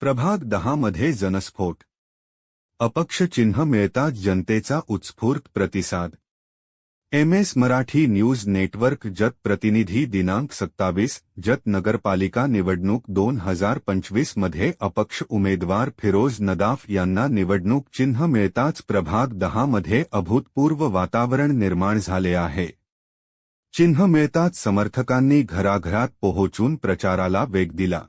प्रभाग दहा मध्ये जनस्फोट. अपक्ष चिन्ह मिळताच जनतेचा उत्स्फूर्त प्रतिसाद. M S Marathi news network Jath प्रतिनिधी दिनांक सत्तावीस, जत नगरपालिका निवडणूक दोन हज़ार पंचवीस मध्ये अपक्ष उमेदवार फिरोज नदाफ यांना निवडणूक चिन्ह मिळताच प्रभाग दहा मध्ये अभूतपूर्व वातावरण निर्माण झाले आहे. चिन्ह मिळताच समर्थकांनी घराघरात पोहोचून प्रचाराला वेग दिला.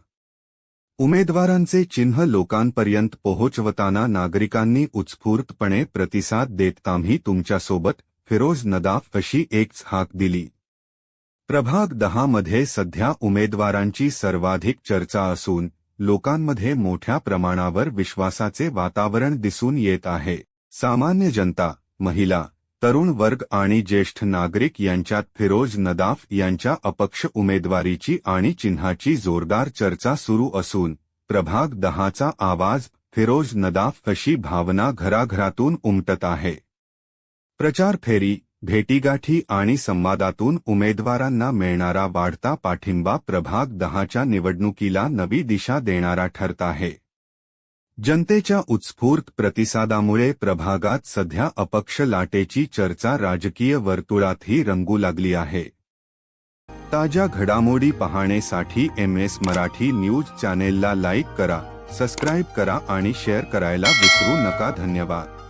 उमेदवारांचे चिन्ह लोकांपर्यंत पोहोचवताना नागरिकांनी उत्स्फूर्तपणे प्रतिसाद देत आम्ही तुमच्यासोबत फिरोज नदाफ अशी एकच हाक दिली. प्रभाग दहा मध्ये सध्या उमेदवारांची सर्वाधिक चर्चा असून लोकांमध्ये मोठ्या प्रमाणावर विश्वासाचे वातावरण दिसून येत आहे. सामान्य जनता महिला तरुण वर्ग आणि ज्येष्ठ नागरिक यांच्यात फिरोज नदाफ यांच्या अपक्ष उमेदवारीची आणि चिन्हाची जोरदार चर्चा सुरू असून प्रभाग दहाचा आवाज फिरोज नदाफ अशी भावना घराघरातून उमटत आहे. प्रचार फेरी भेटीगाठी आणि संवादातून उमेदवारांना मिळणारा वाढता पाठिंबा प्रभाग दहाच्या निवडणुकीला नवी दिशा देणारा ठरत आहे. जनतेच्या उत्स्फूर्त प्रतिसादामुळे प्रभागात सध्या अपक्ष लाटेची चर्चा राजकीय वर्तुळातही रंगू लागली आहे. ताज्या घडामोडी पाहण्यासाठी एम एस मराठी न्यूज चॅनेलला लाईक करा सबस्क्राईब करा आणि शेअर करायला विसरू नका. धन्यवाद.